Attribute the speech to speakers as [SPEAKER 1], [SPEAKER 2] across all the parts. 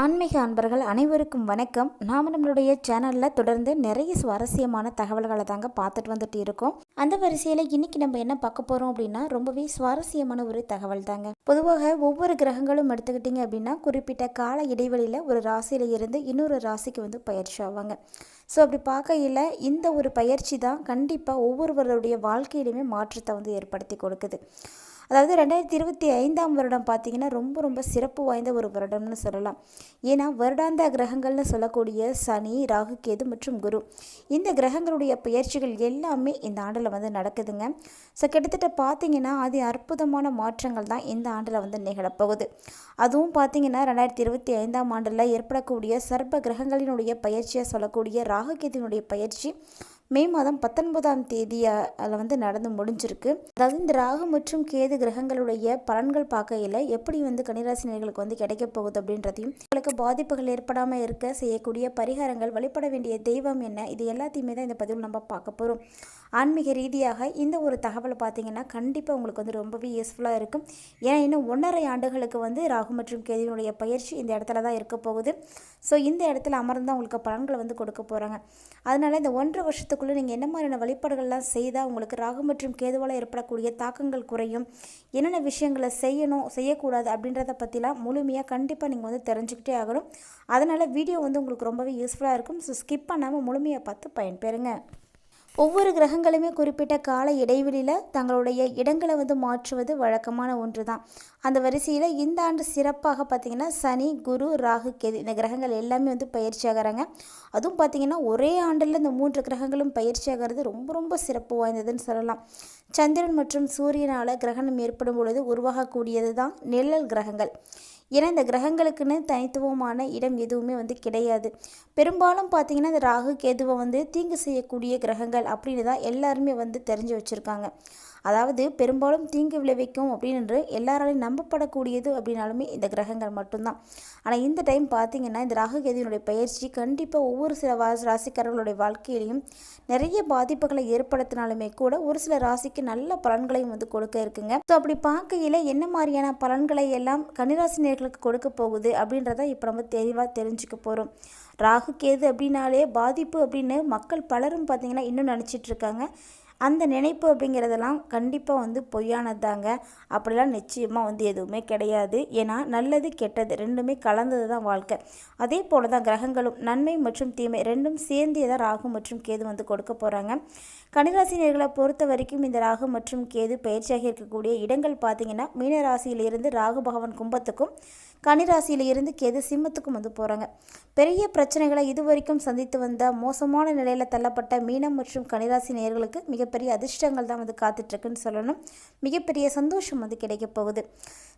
[SPEAKER 1] ஆன்மீக அன்பர்கள் அனைவருக்கும் வணக்கம். நாம் நம்மளுடைய சேனலில் தொடர்ந்து நிறைய சுவாரஸ்யமான தகவல்களை தாங்க பார்த்துட்டு வந்துட்டு இருக்கோம். அந்த வரிசையில் இன்னைக்கு நம்ம என்ன பார்க்க போகிறோம் அப்படின்னா ரொம்பவே சுவாரஸ்யமான ஒரு தகவல் தாங்க. பொதுவாக ஒவ்வொரு கிரகங்களும் எடுத்துக்கிட்டிங்க அப்படின்னா குறிப்பிட்ட கால இடைவெளியில் ஒரு ராசியில் இருந்து இன்னொரு ராசிக்கு வந்து பயிற்சி ஆவாங்க. ஸோ அப்படி பார்க்கையில் இந்த ஒரு பயிற்சி தான் கண்டிப்பாக ஒவ்வொருவருடைய வாழ்க்கையிலுமே மாற்றத்தை வந்து ஏற்படுத்தி கொடுக்குது. அதாவது ரெண்டாயிரத்தி இருபத்தி ஐந்தாம் வருடம் பார்த்திங்கன்னா ரொம்ப ரொம்ப சிறப்பு வாய்ந்த ஒரு வருடம்னு சொல்லலாம். ஏன்னா வருடாந்த கிரகங்கள்னு சொல்லக்கூடிய சனி ராகு கேது மற்றும் குரு. இந்த கிரகங்களுடைய பயிற்சிகள் எல்லாமே இந்த ஆண்டில் வந்து நடக்குதுங்க. ஸோ கிட்டத்தட்ட பார்த்திங்கன்னா அது அற்புதமான மாற்றங்கள் தான் இந்த ஆண்டில் வந்து நிகழப்போகுது. அதுவும் பார்த்திங்கன்னா ரெண்டாயிரத்தி இருபத்தி ஐந்தாம் ஆண்டில் ஏற்படக்கூடிய சர்ப கிரகங்களினுடைய பயிற்சியாக சொல்லக்கூடிய ராகு கேதுவினுடைய பயிற்சி மே மாதம் பத்தொன்பதாம் தேதி அதில் வந்து நடந்து முடிஞ்சிருக்கு. அதாவது இந்த ராகு மற்றும் கேது கிரகங்களுடைய பலன்கள் பார்க்கையில் எப்படி வந்து கன்னிராசினியர்களுக்கு வந்து கிடைக்க போகுது அப்படின்றதையும் உங்களுக்கு பாதிப்புகள் ஏற்படாமல் இருக்க செய்யக்கூடிய பரிகாரங்கள் வழிபட வேண்டிய தெய்வம் என்ன இது எல்லாத்தையுமே தான் இந்த பதிவில் நம்ம பார்க்க போகிறோம் ஆன்மீக ரீதியாக இந்த ஒரு தகவலை பார்த்தீங்கன்னா கண்டிப்பாக உங்களுக்கு வந்து ரொம்பவே யூஸ்ஃபுல்லாக இருக்கும். ஏன்னா இன்னும் ஒன்றரை ஆண்டுகளுக்கு வந்து ராகு மற்றும் கேதுவினுடைய பயிற்சி இந்த இடத்துல தான் இருக்க போகுது. ஸோ இந்த இடத்துல அமர்ந்து உங்களுக்கு பலன்களை வந்து கொடுக்க போகிறாங்க அதனால் இந்த ஒன்றரை வருஷத்துக்குள்ளே நீங்கள் என்ன மாதிரியான வழிபாடுகள்லாம் செய்தால் உங்களுக்கு ராகு மற்றும் கேதுவால் ஏற்படக்கூடிய தாக்கங்கள் குறையும்? என்னென்ன விஷயங்களை செய்யணும் செய்யக்கூடாது அப்படின்றத பற்றிலாம் முழுமையாக கண்டிப்பாக நீங்கள் வந்து தெரிஞ்சுக்கிட்டே ஆகணும். அதனால் வீடியோ வந்து உங்களுக்கு ரொம்பவே யூஸ்ஃபுல்லாக இருக்கும். ஸோ ஸ்கிப் பண்ணாமல் முழுமையாக பார்த்து பயன்பெறுங்க. ஒவ்வொரு கிரகங்களுமே குறிப்பிட்ட கால இடைவெளியில் தங்களுடைய இடங்களை வந்து மாற்றுவது வழக்கமான ஒன்று தான் அந்த வரிசையில் இந்த ஆண்டு சிறப்பாக பார்த்திங்கன்னா சனி குரு ராகு கேது இந்த கிரகங்கள் எல்லாமே வந்து பயிற்சி ஆகிறாங்க. அதுவும் பார்த்திங்கன்னா ஒரே ஆண்டில் இந்த மூன்று கிரகங்களும் பயிற்சி ஆகிறது ரொம்ப ரொம்ப சிறப்பு வாய்ந்ததுன்னு சொல்லலாம். சந்திரன் மற்றும் சூரியனால் கிரகணம் ஏற்படும் பொழுது உருவாகக்கூடியது தான் நிழல் கிரகங்கள். ஏன்னா இந்த கிரகங்களுக்குன்னு தனித்துவமான இடம் எதுவுமே வந்து கிடையாது. பெரும்பாலும் பார்த்திங்கன்னா இந்த ராகு கேதுவை வந்து தீங்கு செய்யக்கூடிய கிரகங்கள் அப்படின்னு தான் எல்லாருமே வந்து தெரிஞ்சு வச்சுருக்காங்க. அதாவது பெரும்பாலும் தீங்கு விளைவிக்கும் அப்படின்னு எல்லாராலையும் நம்பப்படக்கூடியது அப்படின்னாலுமே இந்த கிரகங்கள் மட்டும்தான். ஆனால் இந்த டைம் பார்த்தீங்கன்னா இந்த ராகுகேதுவினுடைய பயிற்சி கண்டிப்பாக ஒவ்வொரு சில ராசிக்காரர்களுடைய வாழ்க்கையிலையும் நிறைய பாதிப்புகளை ஏற்படுத்தினாலுமே கூட ஒரு சில ராசிக்கு நல்ல பலன்களையும் வந்து கொடுக்க இருக்குங்க. ஸோ அப்படி பார்க்கையில் என்ன மாதிரியான பலன்களை எல்லாம் கன்னிராசினியர்களுக்கு கொடுக்க போகுது அப்படின்றத இப்போ நம்ம தெளிவாக தெரிஞ்சுக்க போகிறோம் ராகு கேது அப்படின்னாலே பாதிப்பு அப்படின்னு மக்கள் பலரும் பார்த்திங்கன்னா இன்னும் நினச்சிட்டு இருக்காங்க. அந்த நினைப்பு அப்படிங்கிறதெல்லாம் கண்டிப்பாக வந்து பொய்யானது தாங்க அப்படிலாம் நிச்சயமாக வந்து எதுவுமே கிடையாது. ஏன்னா நல்லது கெட்டது ரெண்டுமே கலந்தது தான் வாழ்க்கை. அதே போல் தான் கிரகங்களும் நன்மை மற்றும் தீமை ரெண்டும் சேர்ந்தே தான் ராகு மற்றும் கேது வந்து கொடுக்க போகிறாங்க கனிராசினியர்களை பொறுத்த வரைக்கும் இந்த ராகு மற்றும் கேது பயிற்சியாக இருக்கக்கூடிய இடங்கள் பார்த்தீங்கன்னா மீனராசியிலிருந்து ராகு பகவான் கும்பத்துக்கும் கன்னிராசியில் இருந்து கேது சிம்மத்துக்கும் வந்து போகிறாங்க பெரிய பிரச்சனைகளை இதுவரைக்கும் சந்தித்து வந்த மோசமான நிலையில் தள்ளப்பட்ட மீனம் மற்றும் கன்னிராசி நேர்களுக்கு மிகப்பெரிய அதிர்ஷ்டங்கள் தான் வந்து காத்துட்ருக்குன்னு சொல்லணும். மிகப்பெரிய சந்தோஷம் வந்து கிடைக்க போகுது.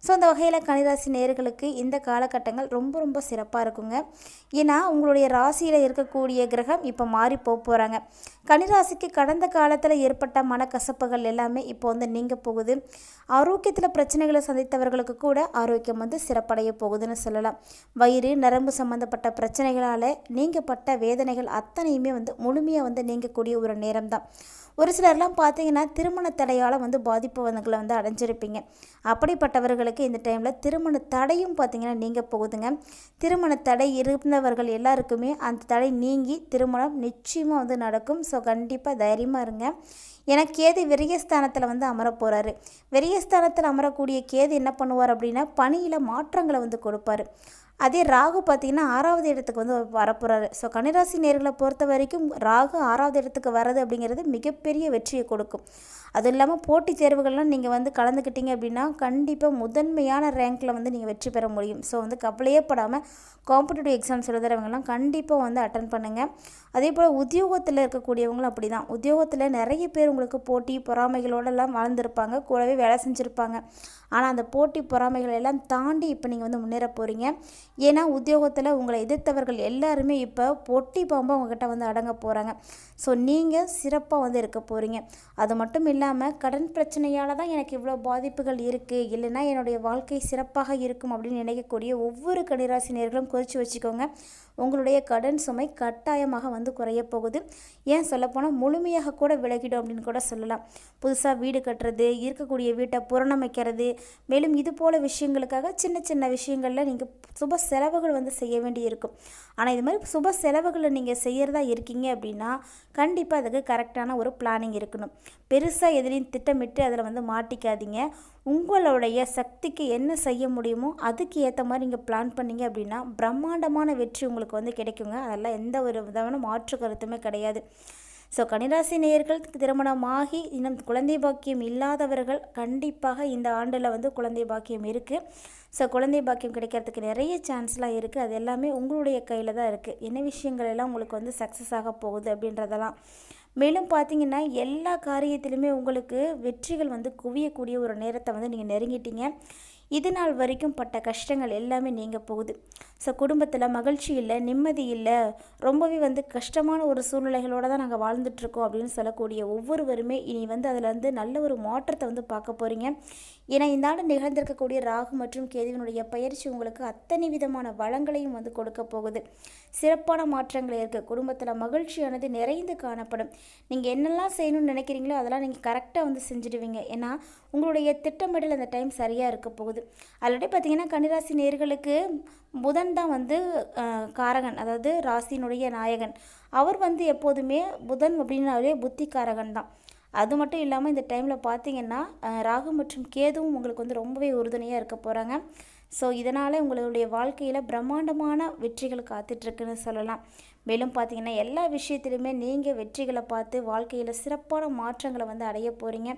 [SPEAKER 1] ஸோ அந்த வகையில் கன்னிராசி நேர்களுக்கு இந்த காலகட்டங்கள் ரொம்ப ரொம்ப சிறப்பாக இருக்குங்க. ஏன்னா உங்களுடைய ராசியில் இருக்கக்கூடிய கிரகம் இப்போ மாறி போக போகிறாங்க கன்னிராசிக்கு கடந்த காலத்தில் ஏற்பட்ட மனக்கசப்புகள் எல்லாமே இப்போ வந்து நீங்க போகுது. ஆரோக்கியத்தில் பிரச்சனைகளை சந்தித்தவர்களுக்கு கூட ஆரோக்கியம் வந்து சிறப்படைய போகுதுன்னு சொல்லலாம். வயிறு நரம்பு சம்மந்தப்பட்ட பிரச்சனைகளால் நீங்கப்பட்ட வேதனைகள் அத்தனையுமே வந்து முழுமையாக வந்து நீங்கக்கூடிய ஒரு நேரம் தான் ஒரு சிலர்லாம் பார்த்தீங்கன்னா திருமண தடையால் வந்து பாதிப்புகளை வந்து அடைஞ்சிருப்பீங்க. அப்படிப்பட்டவர்களுக்கு இந்த டைமில் திருமண தடையும் பார்த்தீங்கன்னா நீங்கள் போகுதுங்க. திருமண தடை இருந்தவர்கள் எல்லாருக்குமே அந்த தடை நீங்கி திருமணம் நிச்சயமாக வந்து நடக்கும். ஸோ கண்டிப்பாக தைரியமாக இருங்க. ஏன்னா கேது விரயஸ்தானத்தில் வந்து அமர போகிறாரு விரயஸ்தானத்தில் அமரக்கூடிய கேது என்ன பண்ணுவார் அப்படின்னா பணியில் மாற்றங்களை வந்து கொடுப்பார். அதே ராகு பார்த்திங்கன்னா ஆறாவது இடத்துக்கு வந்து வரப்போகிறாரு ஸோ கன்னிராசி நேர்களை பொறுத்த வரைக்கும் ராகு ஆறாவது இடத்துக்கு வர்றது அப்படிங்கிறது மிகப்பெரிய வெற்றியை கொடுக்கும். அது இல்லாமல் போட்டித் தேர்வுகள்லாம் நீங்கள் வந்து கலந்துக்கிட்டீங்க அப்படின்னா கண்டிப்பாக முதன்மையான ரேங்க்கில் வந்து நீங்கள் வெற்றி பெற முடியும். ஸோ வந்து கவலையே படாமல் காம்படிட்டிவ் எக்ஸாம்ஸ் எழுதுறவங்கலாம் கண்டிப்பாக வந்து அட்டன் பண்ணுங்கள் அதே போல் உத்தியோகத்தில் இருக்கக்கூடியவங்களும் அப்படி தான் உத்தியோகத்தில் நிறைய பேர் உங்களுக்கு போட்டி பொறாமைகளோடலாம் வாழ்ந்திருப்பாங்க. கூடவே வேலை செஞ்சுருப்பாங்க. ஆனால் அந்த போட்டி பொறாமைகள் எல்லாம் தாண்டி இப்போ நீங்கள் வந்து முன்னேற போகிறீங்க ஏன்னா உத்தியோகத்தில் உங்களை எதிர்த்தவர்கள் எல்லாருமே இப்போ பொட்டி பாம்பாக உங்ககிட்ட வந்து அடங்க போகிறாங்க ஸோ நீங்கள் சிறப்பாக வந்து இருக்க போகிறீங்க அது மட்டும் இல்லாமல் கடன் பிரச்சனையால் தான் எனக்கு இவ்வளோ பாதிப்புகள் இருக்குது இல்லைன்னா என்னுடைய வாழ்க்கை சிறப்பாக இருக்கும் அப்படின்னு நினைக்கக்கூடிய ஒவ்வொரு கடிராசினியர்களும் குறித்து வச்சுக்கோங்க. உங்களுடைய கடன் சுமை கட்டாயமாக வந்து குறைய போகுது. ஏன் சொல்லப்போனால் முழுமையாக கூட விலகிடும் அப்படின்னு கூட சொல்லலாம். புதுசாக வீடு கட்டுறது இருக்கக்கூடிய வீட்டை புறணமைக்கிறது மேலும் இது போல் விஷயங்களுக்காக சின்ன சின்ன விஷயங்களில் நீங்கள் சுப செலவுகள் வந்து செய்ய வேண்டி இருக்கும் ஆனால் இது மாதிரி சுப செலவுகளை நீங்கள் செய்கிறதா இருக்கீங்க அப்படின்னா கண்டிப்பாக அதுக்கு கரெக்டான ஒரு பிளானிங் இருக்கணும். பெருசாக எதிலையும் திட்டமிட்டு அதில் வந்து மாட்டிக்காதீங்க. உங்களுடைய சக்திக்கு என்ன செய்ய முடியுமோ அதுக்கு ஏற்ற மாதிரி நீங்கள் பிளான் பண்ணீங்க அப்படின்னா பிரம்மாண்டமான வெற்றி உங்களுக்கு வந்து கிடைக்குங்க. அதெல்லாம் எந்த ஒரு விதமான மாற்று கருத்துமே கிடையாது. ஸோ கன்னிராசி நேயர்கள் திருமணமாகி இன்னும் குழந்தை பாக்கியம் இல்லாதவர்கள் கண்டிப்பாக இந்த ஆண்டில் வந்து குழந்தை பாக்கியம் இருக்குது ஸோ குழந்தை பாக்கியம் கிடைக்கிறதுக்கு நிறைய சான்ஸ்லாம் இருக்குது அது எல்லாமே உங்களுடைய கையில் தான் இருக்குது என்ன விஷயங்கள் எல்லாம் உங்களுக்கு வந்து சக்ஸஸ் ஆக போகுது அப்படின்றதெல்லாம் மேலும் பார்த்தீங்கன்னா எல்லா காரியத்திலுமே உங்களுக்கு வெற்றிகள் வந்து குவியக்கூடிய ஒரு நேரத்தை வந்து நீங்கள் நெருங்கிட்டீங்க. இது நாள் வரைக்கும் பட்ட கஷ்டங்கள் எல்லாமே நீங்கள் போகுது. ஸோ குடும்பத்தில் மகிழ்ச்சி இல்லை நிம்மதி இல்லை ரொம்பவே வந்து கஷ்டமான ஒரு சூழ்நிலைகளோடு தான் நாங்கள் வாழ்ந்துட்டுருக்கோம் அப்படின்னு சொல்லக்கூடிய ஒவ்வொருவருமே இனி வந்து அதில் வந்து நல்ல ஒரு மாற்றத்தை வந்து பார்க்க போகிறீங்க ஏன்னா இந்த ஆண்டு நிகழ்ந்திருக்கக்கூடிய ராகு மற்றும் கேதுவினுடைய பயிற்சி உங்களுக்கு அத்தனை விதமான வளங்களையும் வந்து கொடுக்க போகுது. சிறப்பான மாற்றங்கள் இருக்குது குடும்பத்தில் மகிழ்ச்சியானது நிறைந்து காணப்படும். நீங்கள் என்னெல்லாம் செய்யணும்னு நினைக்கிறீங்களோ அதெல்லாம் நீங்கள் கரெக்டாக வந்து செஞ்சுடுவீங்க. ஏன்னா உங்களுடைய திட்டமிடல் அந்த டைம் சரியாக இருக்க போகுது. ஆல்ரெடி பார்த்திங்கன்னா கன்னிராசி நேர்களுக்கு புதன் தான் வந்து காரகன். அதாவது ராசியினுடைய நாயகன். அவர் வந்து எப்போதுமே புதன் அப்படின்னாலே புத்திக்காரகன் தான். அது மட்டும் இல்லாமல் இந்த டைமில் பார்த்தீங்கன்னா ராகு மற்றும் கேதுவும் உங்களுக்கு வந்து ரொம்பவே உறுதுணையாக இருக்க போகிறாங்க ஸோ இதனால் உங்களுடைய வாழ்க்கையில் பிரம்மாண்டமான வெற்றிகள் காத்துட்ருக்குன்னு சொல்லலாம். மேலும் பார்த்தீங்கன்னா எல்லா விஷயத்திலுமே நீங்கள் வெற்றிகளை பார்த்து வாழ்க்கையில் சிறப்பான மாற்றங்களை வந்து அடைய போகிறீங்க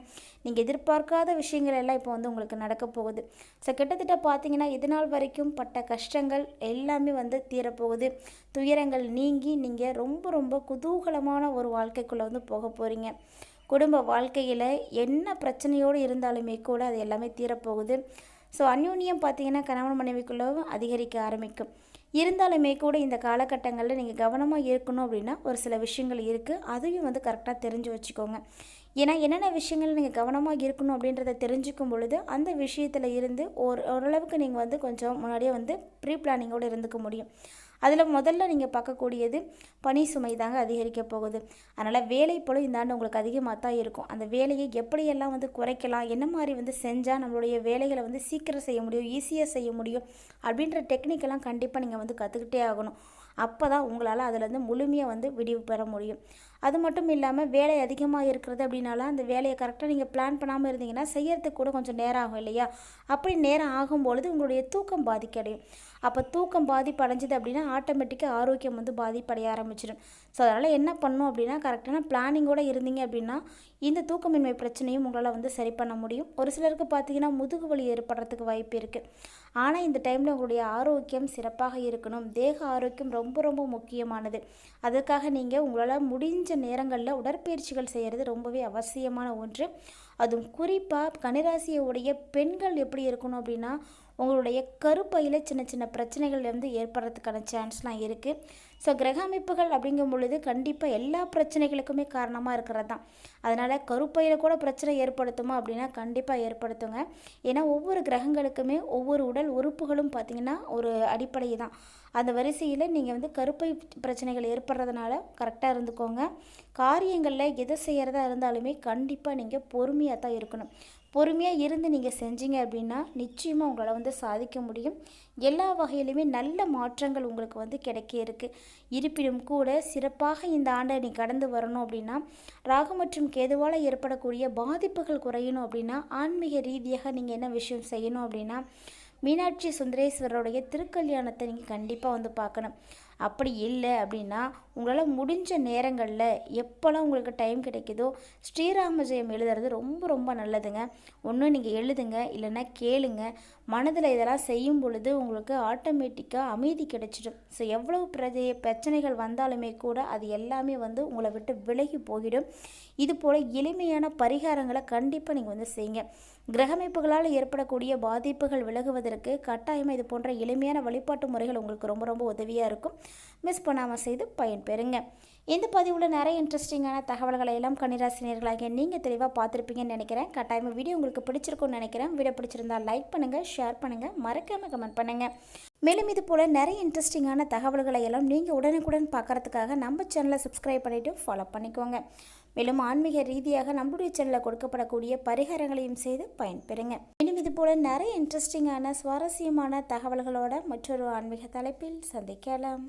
[SPEAKER 1] நீங்கள் எதிர்பார்க்காத விஷயங்கள் எல்லாம் இப்போ வந்து உங்களுக்கு நடக்க போகுது. ஸோ கிட்டத்தட்ட பார்த்தீங்கன்னா இது நாள் வரைக்கும் பட்ட கஷ்டங்கள் எல்லாமே வந்து தீரப்போகுது. துயரங்கள் நீங்கி நீங்கள் ரொம்ப ரொம்ப குதூகலமான ஒரு வாழ்க்கைக்குள்ளே வந்து போக போகிறீங்க குடும்ப வாழ்க்கையில் என்ன பிரச்சனையோடு இருந்தாலுமே கூட அது எல்லாமே தீரப்போகுது. ஸோ அந்யூன்யம் பார்த்தீங்கன்னா கணவன் மனைவிக்குள்ளவும் அதிகரிக்க ஆரம்பிக்கும். இருந்தாலுமே கூட இந்த காலகட்டங்களில் நீங்கள் கவனமாக இருக்கணும் அப்படின்னா ஒரு சில விஷயங்கள் இருக்குது அதையும் வந்து கரெக்டாக தெரிஞ்சு வச்சுக்கோங்க. ஏன்னா என்னென்ன விஷயங்கள் நீங்கள் கவனமாக இருக்கணும் அப்படின்றத தெரிஞ்சுக்கும் பொழுது அந்த விஷயத்தில் இருந்து ஒரு ஓரளவுக்கு நீங்கள் வந்து கொஞ்சம் முன்னாடியே வந்து ப்ரீ பிளானிங்கோடு இருந்துக்க முடியும். அதில் முதல்ல நீங்கள் பார்க்கக்கூடியது பணி சுமை தாங்க அதிகரிக்க போகுது. அதனால் வேலை போல இந்த ஆண்டு உங்களுக்கு அதிகமாக தான் இருக்கும். அந்த வேலையை எப்படியெல்லாம் வந்து குறைக்கலாம் என்ன மாதிரி வந்து செஞ்சால் நம்மளுடைய வேலைகளை வந்து சீக்கிரம் செய்ய முடியும் ஈஸியாக செய்ய முடியும் அப்படின்ற டெக்னிக்கெல்லாம் கண்டிப்பாக நீங்கள் வந்து கற்றுக்கிட்டே ஆகணும். அப்போ தான் உங்களால் அதிலேருந்து முழுமையாக வந்து விடிவு பெற முடியும். அது மட்டும் இல்லாமல் வேலை அதிகமாக இருக்கிறது அப்படின்னால அந்த வேலையை கரெக்டாக நீங்கள் பிளான் பண்ணாமல் இருந்தீங்கன்னா செய்யறதுக்கு கூட கொஞ்சம் நேரம் ஆகும் இல்லையா? அப்படி நேரம் ஆகும்பொழுது உங்களுடைய தூக்கம் பாதிக்கடையும் அப்போ தூக்கம் பாதிப்படைஞ்சது அப்படின்னா ஆட்டோமேட்டிக்காக ஆரோக்கியம் வந்து பாதிப்படைய ஆரம்பிச்சிடும். ஸோ அதனால் என்ன பண்ணும் அப்படின்னா கரெக்டான பிளானிங்கோடு இருந்தீங்க அப்படின்னா இந்த தூக்கமின்மை பிரச்சனையும் உங்களால் வந்து சரி பண்ண முடியும். ஒரு சிலருக்கு பார்த்தீங்கன்னா முதுகு வலி ஏற்படுறதுக்கு வாய்ப்பு இருக்குது ஆனால் இந்த டைமில் உங்களுடைய ஆரோக்கியம் சிறப்பாக இருக்கணும். தேக ஆரோக்கியம் ரொம்ப ரொம்ப முக்கியமானது. அதற்காக நீங்கள் உங்களால் முடிஞ்ச நேரங்களில் உடற்பயிற்சிகள் செய்கிறது ரொம்பவே அவசியமான ஒன்று. அதுவும் குறிப்பாக கனிராசியுடைய பெண்கள் எப்படி இருக்கணும் அப்படின்னா உங்களுடைய கருப்பையில் சின்ன சின்ன பிரச்சனைகள் வந்து ஏற்படுறதுக்கான சான்ஸ்லாம் இருக்குது ஸோ கிரக அமைப்புகள் அப்படிங்கும் பொழுது கண்டிப்பாக எல்லா பிரச்சனைகளுக்குமே காரணமாக இருக்கிறது தான். அதனால் கருப்பையில் கூட பிரச்சனை ஏற்படுத்துமா அப்படின்னா கண்டிப்பாக ஏற்படுத்துங்க. ஏன்னா ஒவ்வொரு கிரகங்களுக்குமே ஒவ்வொரு உடல் உறுப்புகளும் பார்த்திங்கன்னா ஒரு அடிப்படை தான். அந்த வரிசையில் நீங்கள் வந்து கருப்பை பிரச்சனைகள் ஏற்படுறதுனால கரெக்டாக இருந்துக்கோங்க. காரியங்களில் எதை செய்கிறதா இருந்தாலுமே கண்டிப்பாக நீங்கள் பொறுமையாக தான் இருக்கணும். பொறுமையாக இருந்து நீங்கள் செஞ்சீங்க அப்படின்னா நிச்சயமாக உங்களால் வந்து சாதிக்க முடியும். எல்லா வகையிலுமே நல்ல மாற்றங்கள் உங்களுக்கு வந்து கிடைக்க இருக்குது இருப்பினும் கூட சிறப்பாக இந்த ஆண்டை நீ கடந்து வரணும் அப்படின்னா ராகு மற்றும் கேதுவால் ஏற்படக்கூடிய பாதிப்புகள் குறையணும் அப்படின்னா ஆன்மீக ரீதியாக நீங்கள் என்ன விஷயம் செய்யணும் அப்படின்னா மீனாட்சி சுந்தரேஸ்வரருடைய திருக்கல்யாணத்தை நீங்கள் கண்டிப்பாக வந்து பார்க்கணும். அப்படி இல்லை அப்படின்னா உங்களால் முடிஞ்ச நேரங்களில் எப்போல்லாம் உங்களுக்கு டைம் கிடைக்குதோ ஸ்ரீராம ஜெயம் எழுதுறது ரொம்ப ரொம்ப நல்லதுங்க. ஒன்று நீங்கள் எழுதுங்க இல்லைன்னா கேளுங்க. மனதில் இதெல்லாம் செய்யும் பொழுது உங்களுக்கு ஆட்டோமேட்டிக்காக அமைதி கிடைச்சிடும். ஸோ எவ்வளவு பிரதி பிரச்சனைகள் வந்தாலுமே கூட அது எல்லாமே வந்து உங்களை விட்டு விலகி போயிடும். இது போல் எளிமையான பரிகாரங்களை கண்டிப்பாக நீங்கள் வந்து செய்யுங்க. கிரகமைப்புகளால் ஏற்படக்கூடிய பாதிப்புகள் விலகுவதற்கு கட்டாயமாக இது போன்ற எளிமையான வழிபாட்டு முறைகள் உங்களுக்கு ரொம்ப ரொம்ப உதவியாக இருக்கும். மிஸ் பண்ணாமல் செய்து பெறுங்க. இந்த பதிவில் நிறைய இன்ட்ரெஸ்டிங்கான தகவல்களை எல்லாம் கன்னிராசினியர்களாகிய நீங்கள் தெளிவாக பார்த்துருப்பீங்கன்னு நினைக்கிறேன். கட்டாயமாக வீடியோ உங்களுக்கு பிடிச்சிருக்கும்னு நினைக்கிறேன். வீடியோ பிடிச்சிருந்தால் லைக் பண்ணுங்கள் ஷேர் பண்ணுங்கள் மறக்காமல் கமெண்ட் பண்ணுங்கள் மேலும் இது போல் நிறைய இன்ட்ரெஸ்டிங்கான தகவல்களை எல்லாம் நீங்கள் உடனுக்குடன் பார்க்கறதுக்காக நம்ம சேனலை சப்ஸ்கிரைப் பண்ணிவிட்டு ஃபாலோ பண்ணிக்கோங்க. மேலும் ஆன்மீக ரீதியாக நம்மளுடைய சேனலில் கொடுக்கப்படக்கூடிய பரிகாரங்களையும் செய்து பயன்பெறுங்க. மேலும் இது போல் நிறைய இன்ட்ரெஸ்டிங்கான சுவாரஸ்யமான தகவல்களோட மற்றொரு ஆன்மீக தலைப்பில் சந்திக்கலாம்.